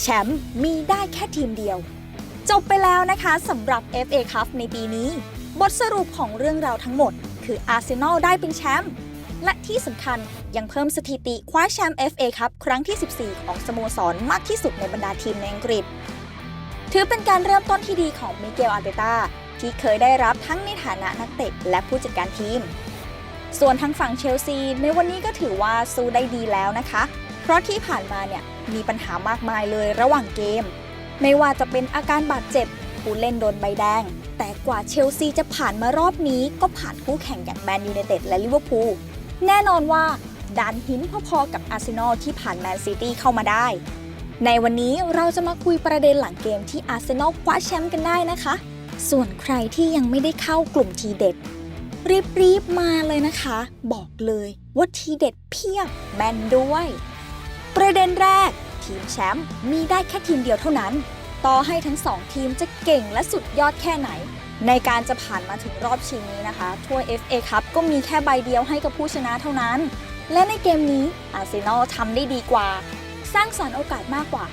แชมป์มีได้แค่ทีมเดียว จบไปแล้วนะคะสำหรับ FA Cup ในปีนี้ บทสรุปของเรื่องราวทั้งหมด คืออาร์เซนอลได้เป็นแชมป์และที่สำคัญยังเพิ่มสถิติคว้าแชมป์ FA Cup ครั้งที่ 14 ของสโมสรมากที่สุดในบรรดาทีมในอังกฤษ ถือเป็นการเริ่มต้นที่ดีของมิเกลอาร์เตตาที่เคยได้รับทั้งในฐานะนักเตะและผู้จัดการทีม ส่วนทางฝั่งเชลซีในวันนี้ก็ถือว่าสู้ได้ดีแล้วนะคะ เพราะที่ผ่านมาเนี่ย มีปัญหามากมายเลยระหว่างเกม ไม่ว่าจะเป็นอาการบาดเจ็บ ผู้เล่นโดนใบแดง แต่กว่าเชลซีจะผ่านมารอบนี้ก็ผ่านคู่แข่งอย่างแมนยูไนเต็ดและลิเวอร์พูลแน่นอนว่าดันหินพอๆกับอาร์เซนอลที่ผ่านแมนซิตี้เข้ามาได้ ในวันนี้เราจะมาคุยประเด็นหลังเกมที่อาร์เซนอลคว้าแชมป์กันได้นะคะ ส่วนใครที่ยังไม่ได้เข้ากลุ่มทีเด็ด รีบๆมาเลยนะคะ บอกเลยว่าทีเด็ดเพียบแมนด้วย ประเด็นแรก ทีมแชมป์มีได้แค่ทีมเดียวเท่านั้น ต่อให้ทั้งสองทีมจะเก่งและสุดยอดแค่ไหน ในการจะผ่านมาถึงรอบชิงนี้นะคะถ้วย FA ครับก็มีแค่ใบเดียวให้กับผู้ชนะเท่านั้น และในเกมนี้อาร์เซนอลทำได้ดีกว่า สร้างสรรค์โอกาสมากกว่า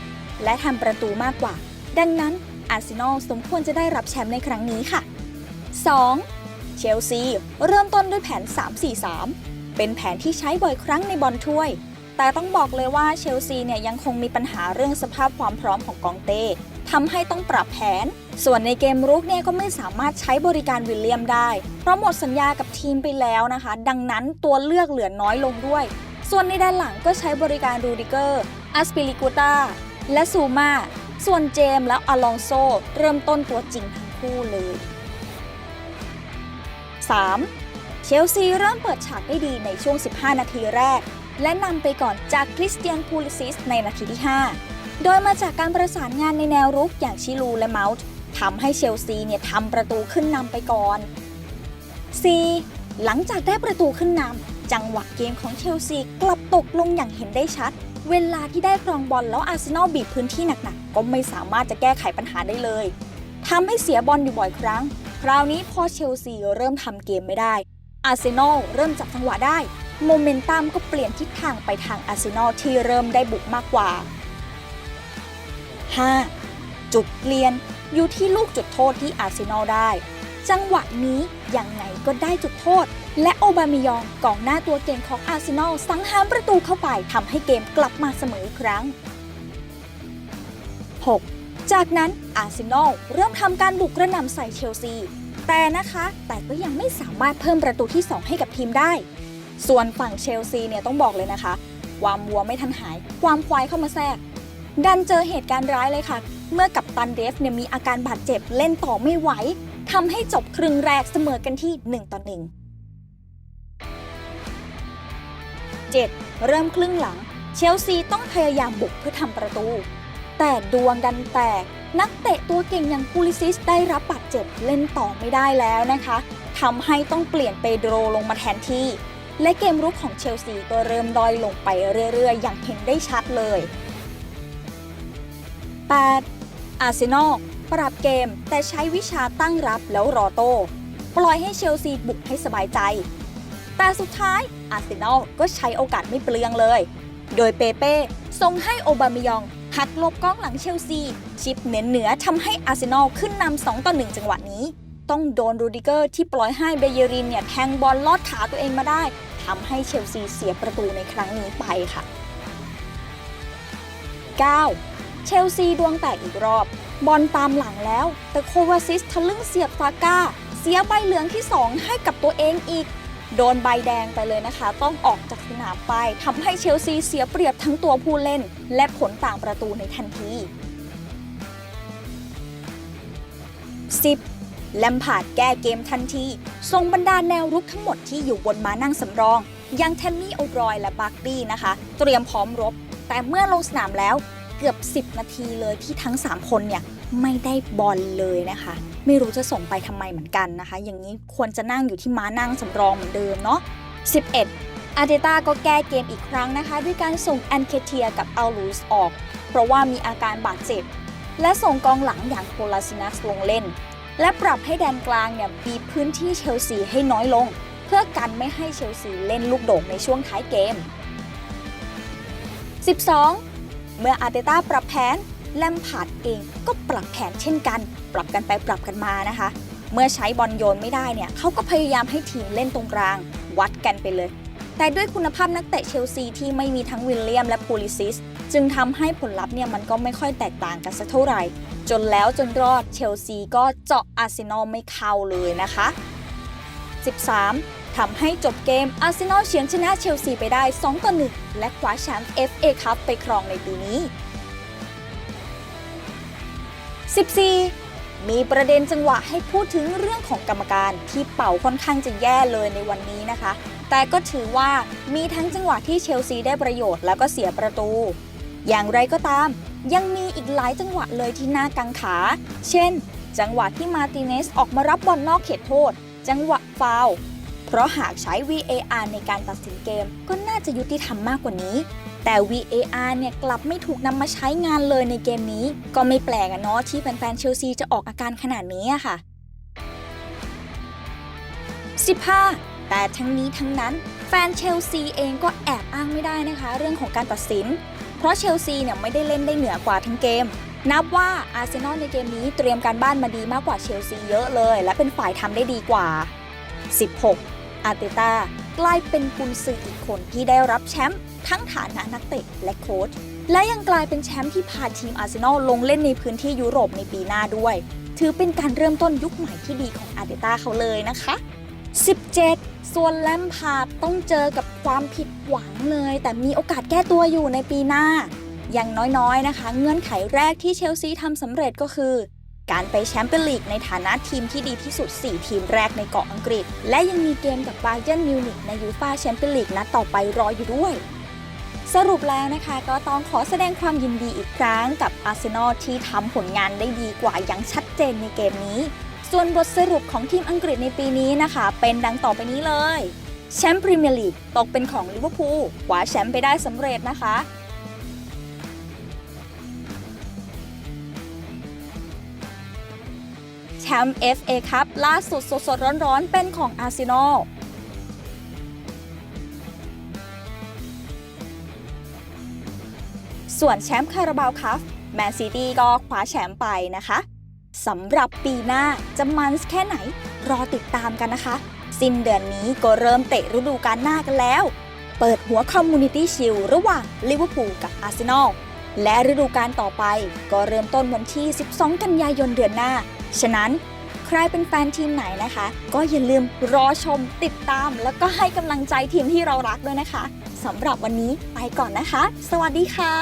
และทำประตูมากกว่า ดังนั้นอาร์เซนอลสมควรจะได้รับแชมป์ในครั้งนี้ค่ะ 2. เชลซีเริ่มต้นด้วยแผน 3-4-3 เป็นแผนที่ใช้บ่อยครั้งในบอลถ้วย แต่ต้องบอกเลยว่าเชลซีเนี่ยยังคงมีปัญหาเรื่องสภาพความพร้อมของกองเต้ทำให้ต้องปรับแผน ส่วนในเกมรุกเนี่ยก็ไม่สามารถใช้บริการวิลเลียมได้ เพราะหมดสัญญากับทีมไปแล้วนะคะ ดังนั้นตัวเลือกเหลือน้อยลงด้วย ส่วนในด้านหลังก็ใช้บริการรูดิเกอร์อัสปิลิกูตาและซูมาส่วนเจมและอลองโซเริ่มต้นตัวจริงทั้งคู่เลย 3. เชลซีเริ่มเปิดฉากได้ดีในช่วง 15 นาทีแรก และนำไปก่อนจากคริสเตียนพูลิซิสในนาทีที่ 5 โดยมาจากการประสานงานในแนวรุกอย่างชิลูและเมาส์ทำให้เชลซีเนี่ยทำประตูขึ้นนำไปก่อน 4. หลังจากได้ประตูขึ้นนำจังหวะเกมของเชลซีกลับตกลงอย่างเห็นได้ชัด เวลาที่ได้ครองบอลแล้วอาร์เซนอลบีบพื้นที่หนักๆ ก็ไม่สามารถจะแก้ไขปัญหาได้เลยทำให้เสียบอลอยู่บ่อยครั้ง คราวนี้พอเชลซีเริ่มทำเกมไม่ได้อาร์เซนอลเริ่มจับจังหวะได้ โมเมนตัมก็เปลี่ยนทิศทางไปทางอาร์เซนอลที่เริ่มได้บุกมากกว่า 5. จุดเปลี่ยนอยู่ที่ลูกจุดโทษที่อาร์เซนอลได้ จังหวะนี้ยังไงก็ได้จุดโทษ และโอบามิยองกองหน้าตัวเก่งของอาร์เซนอลสังหารประตูเข้าไปทำให้เกมกลับมาเสมออีกครั้ง 6. จากนั้นอาร์เซนอลเริ่มทำการบุกกระหน่ำใส่เชลซี แต่นะคะ แต่ก็ยังไม่สามารถเพิ่มประตูที่ 2 ให้กับทีมได้ ส่วนฝั่งเชลซีเนี่ยต้องบอกเลยนะคะ ความวัวไม่ทันหาย ความควายเข้ามาแทรก ดันเจอเหตุการณ์ร้ายเลยค่ะ เมื่อกับตันเดฟเนี่ยมีอาการบาดเจ็บเล่นต่อไม่ไหวทำให้จบครึ่งแรกเสมอกันที่ 1 ต่อ 1 7. เริ่มครึ่งหลัง เชลซีต้องพยายามบุกเพื่อทำประตู แต่ดวงดันแตก นักเตะตัวเก่งอย่างพูลิซิสได้รับบาดเจ็บเล่นต่อไม่ได้แล้วนะคะทำให้ต้องเปลี่ยนเปโดรลงมาแทนที่ และเกมรุกของเชลซีก็เริ่มด้อยลงไปเรื่อยๆ อย่างเห็นได้ชัดเลย 8. อาร์เซนอลปรับเกมแต่ใช้วิชาตั้งรับแล้วรอโต้ปล่อยให้เชลซีบุกให้สบายใจ แต่สุดท้ายอาร์เซนอลก็ใช้โอกาสไม่เปลืองเลย โดยเปเป้ส่งให้โอบามยองหักลบกล้องหลังเชลซี ชิปเน้นเหนือทำให้อาร์เซนอลขึ้นนำ2ต่อ1จังหวะนี้ ต้องโดนรูดิเกอร์ที่ปล่อยให้เบเยรินเนี่ยแทงบอลลอดขาตัวเองมาได้ทำให้เชลซีเสียประตูในครั้งนี้ไปค่ะ 9. เชลซีดวงแตกอีกรอบ บอลตามหลังแล้ว แต่โควาซิสทะลึ่งเสียบฟาก้า เสียใบเหลืองที่ 2 ให้กับตัวเองอีก โดนใบแดงไปเลยนะคะ ต้องออกจากสนามไปทำให้เชลซีเสียเปรียบทั้งตัวผู้เล่น และผลต่างประตูในทันที 10. แลมพาดแก้เกมทันทีส่งบรรดาแนวรุกทั้งหมดที่อยู่บนม้านั่งสำรองอยังแทมมี่โอบรอยและบาร์บี้นะคะ เตรียมพร้อมรบ แต่เมื่อลงสนามแล้วเกือบ 10 นาทีเลยที่ทั้ง 3 คนเนี่ยไม่ได้บอลเลยนะคะ ไม่รู้จะส่งไปทำไมเหมือนกันนะคะ อย่างนี้ควรจะนั่งอยู่ที่ม้านั่งสำรองเหมือนเดิมเนาะ 11 อาร์เตต้าก็แก้เกมอีกครั้งนะคะ ด้วยการส่งแอนเคเทียกับอัลลูสออก เพราะว่ามีอาการบาดเจ็บ และส่งกองหลังอย่างโคลาซินัสลงเล่น และปรับให้แดนกลางเนี่ยบีพื้นที่เชลซีให้น้อยลง เพื่อกันไม่ให้เชลซีเล่นลูกโด่งในช่วงท้ายเกม 12 เมื่ออาร์เตต้าปรับแผนแลมพาร์ดเองก็ปรับแผนเช่นกัน ปรับกันไปปรับกันมานะคะ เมื่อใช้บอลโยนไม่ได้เนี่ยเขาก็พยายามให้ทีมเล่นตรงกลาง วัดกันไปเลย แต่ด้วยคุณภาพนักเตะเชลซีที่ไม่มีทั้งวิลเลียมและพูลิซิส จึงทำให้ผลลัพธ์เนี่ยมันก็ไม่ค่อยแตกต่างกันสักเท่าไหร่ จนแล้วจนรอดเชลซีก็เจาะอาร์เซนอลไม่เข้าเลยนะคะ 13 ทำให้จบเกมอาร์เซนอลเฉือนชนะเชลซีไปได้2ต่อ1และคว้าแชมป์ FA คัพไปครองในปีนี้ 14 มีประเด็นจังหวะให้พูดถึงเรื่องของกรรมการที่เป่าค่อนข้างจะแย่เลยในวันนี้นะคะ แต่ก็ถือว่ามีทั้งจังหวะที่เชลซีได้ประโยชน์แล้วก็เสียประตู อย่างไรก็ตาม ยังมีอีกหลายจังหวะเลยที่น่ากังขา เช่น จังหวะที่มาติเนสออกมารับบอลนอกเขตโทษ จังหวะฟาวเพราะหากใช้ VAR ในการตัดสินเกมก็น่าจะยุติธรรมมากกว่านี้ แต่ VAR เนี่ยกลับไม่ถูกนำมาใช้งานเลยในเกมนี้ ก็ไม่แปลกอะเนาะที่แฟนๆเชลซีจะออกอาการขนาดนี้อะค่ะ 15 แต่ทั้งนี้ทั้งนั้นแฟนเชลซีเองก็แอบอ้างไม่ได้นะคะ เรื่องของการตัดสิน เพราะเชลซีเนี่ยไม่ได้เล่นได้เหนือกว่าทั้งเกม นับว่าอาร์เซนอลในเกมนี้เตรียมการบ้านมาดีมากกว่าเชลซีเยอะเลย และเป็นฝ่ายทำได้ดีกว่า 16 อาร์เตต้ากลายเป็นกุนซืออีกคนที่ได้รับแชมป์ทั้งฐานะนักเตะและโค้ชและยังกลายเป็นแชมป์ที่พาทีมอาร์เซนอลลงเล่นในพื้นที่ยุโรปในปีหน้าด้วย ถือเป็นการเริ่มต้นยุคใหม่ที่ดีของอาร์เตต้าเขาเลยนะคะ 17 ส่วนแลมพาร์ดต้องเจอกับความผิดหวังเลย แต่มีโอกาสแก้ตัวอยู่ในปีหน้า อย่างน้อยๆนะคะ เงื่อนไขแรกที่เชลซีทำสำเร็จก็คือ การไปแชมเปี้ยนลีกในฐานะทีมที่ดีที่สุด 4 ทีมแรกในเกาะอังกฤษ และยังมีเกมกับบาเยร์นมิวนิกในยูฟาแชมเปี้ยนลีกนัดต่อไปรออยู่ด้วยสรุปแล้วนะคะก็ต้องขอแสดงความยินดีอีกครั้งกับอาร์เซนอลที่ทำผลงานได้ดีกว่าอย่างชัดเจนในเกมนี้ ส่วนบทสรุปของทีมอังกฤษในปีนี้นะคะ เป็นดังต่อไปนี้เลย แชมป์พรีเมียร์ลีกตกเป็นของลิเวอร์พูลคว้าแชมป์ไปได้สำเร็จนะคะ แชมป์ FA คัพล่าสุดสดๆร้อนๆ เป็นของอาร์เซนอลส่วนแชมป์คาราบาวคัพแมนซิตี้ก็คว้าแชมป์ไปนะคะ สำหรับปีหน้าจะมันส์แค่ไหน รอติดตามกันนะคะ สิ้นเดือนนี้ก็เริ่มเตะฤดูกาลหน้ากันแล้ว เปิดหัวคอมมูนิตี้ชิลระหว่างลิเวอร์พูลกับอาร์เซนอลและฤดูกาลต่อไปก็เริ่มต้นวันที่ 12 กันยายนเดือนหน้า ฉะนั้นใครเป็นแฟนทีมไหนนะคะ ก็อย่าลืมรอชมติดตาม แล้วก็ให้กำลังใจทีมที่เรารักด้วยนะคะสำหรับวันนี้ไปก่อนนะคะ สวัสดีค่ะ